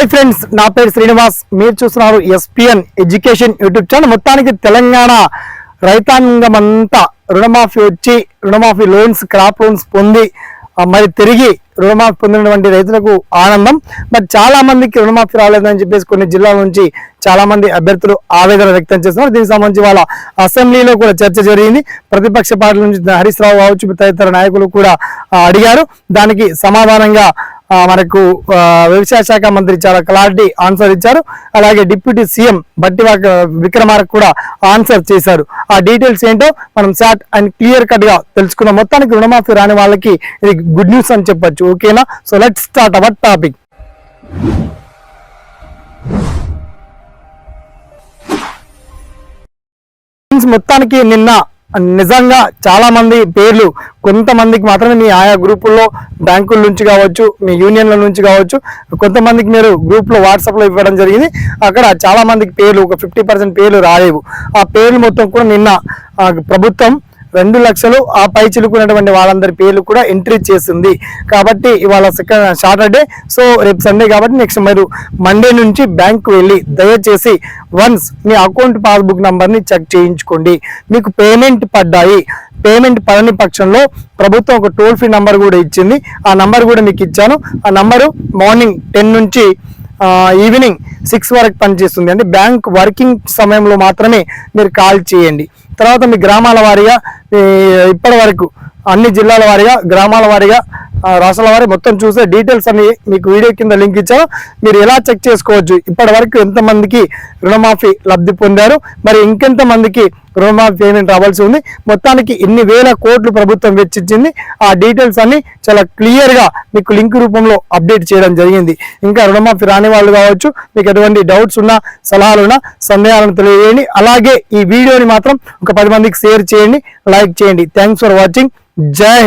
Hi friends నా పేరు శ్రీనివాస్. మీరు చూస్తున్నారు ఎస్పిఎన్ ఎడ్యుకేషన్ యూట్యూబ్ ఛానల్. మొత్తానికి తెలంగాణ రైతాంగం అంతా రుణమాఫీ వచ్చి రుణమాఫీ లోన్స్ క్రాప్ లోన్స్ పొంది మరి తిరిగి రుణమాఫీ పొందినటువంటి రైతులకు ఆనందం. మరి చాలా మందికి రుణమాఫీ రాలేదని చెప్పేసి కొన్ని జిల్లాల నుంచి చాలా మంది అభ్యర్థులు ఆవేదన వ్యక్తం చేస్తున్నారు. దీనికి సంబంధించి వాళ్ళ అసెంబ్లీలో కూడా చర్చ జరిగింది. ప్రతిపక్ష పార్టీల నుంచి హరీష్ రావు కావచ్చు తదితర నాయకులు కూడా అడిగారు. దానికి సమాధానంగా మనకు వ్యవసాయ శాఖ మంత్రి చాలా క్లారిటీ ఆన్సర్ ఇచ్చారు. అలాగే డిప్యూటీ సీఎం బట్టి విక్రమార్క కూడా ఆన్సర్ చేశారు. ఆ డీటెయిల్స్ ఏంటో మనం షార్ట్ అండ్ క్లియర్ కట్గా తెలుసుకున్న. మొత్తానికి రుణమాఫీ రాని వాళ్ళకి ఇది గుడ్ న్యూస్ అని చెప్పొచ్చు. ఓకేనా? So let start our topic మొత్తానికి నిన్న నిజంగా చాలా మంది పేర్లు కొంతమందికి మాత్రమే మీ ఆయా గ్రూపుల్లో బ్యాంకుల నుంచి కావచ్చు మీ యూనియన్ల నుంచి కావచ్చు కొంతమందికి మీరు గ్రూప్లో వాట్సాప్లో ఇవ్వడం జరిగింది. అక్కడ చాలా మందికి పేర్లు ఒక ఫిఫ్టీ పర్సెంట్ పేర్లు రాలేవు. ఆ పేర్లు మొత్తం కూడా నిన్న ప్రభుత్వం రెండు లక్షలు ఆ పై చిలుకున్నటువంటి వాళ్ళందరి పేర్లు కూడా ఎంట్రీ చేసింది. కాబట్టి ఇవాళ సాటర్డే సో రేపు సండే కాబట్టి నెక్స్ట్ మీరు మండే నుంచి బ్యాంకు వెళ్ళి దయచేసి వన్స్ మీ అకౌంట్ పాస్బుక్ నంబర్ని చెక్ చేయించుకోండి. మీకు పేమెంట్ పడ్డాయి. పేమెంట్ పడని పక్షంలో ప్రభుత్వం ఒక టోల్ ఫ్రీ నంబర్ కూడా ఇచ్చింది. ఆ నంబర్ కూడా మీకు ఇచ్చాను. ఆ నంబరు మార్నింగ్ టెన్ నుంచి ఈవినింగ్ సిక్స్ వరకు పనిచేస్తుంది. అంటే బ్యాంక్ వర్కింగ్ సమయంలో మాత్రమే మీరు కాల్ చేయండి. తర్వాత మీ గ్రామాల వారీగా ఇప్పటి వరకు అన్ని జిల్లాల వారీగా గ్రామాల వారీగా రాష్ట్రాల వారి మొత్తం చూస్తే డీటెయిల్స్ అన్ని మీకు వీడియో కింద లింక్ ఇచ్చాను మీరు ఎలా చెక్ చేసుకోవచ్చు? ఇప్పటి వరకు ఎంతమందికి రుణమాఫీ లబ్ధి పొందారు? మరి ఇంకెంతమందికి రుణమాఫీ పేమెంట్ రావాల్సి ఉంది? మొత్తానికి ఎన్ని వేల కోట్లు ప్రభుత్వం వెచ్చించింది ఆ డీటెయిల్స్ అన్ని చాలా క్లియర్గా మీకు లింక్ రూపంలో అప్డేట్ చేయడం జరిగింది. ఇంకా రుణమాఫీ రాని వాళ్ళు కావచ్చు మీకు ఎటువంటి డౌట్స్ ఉన్నా సలహాలు ఉన్నా సందేహాలను తెలియజేయండి. అలాగే ఈ వీడియోని మాత్రం ఒక పది మందికి షేర్ చేయండి లైక్ చేయండి. థ్యాంక్స్ ఫర్ వాచింగ్ జై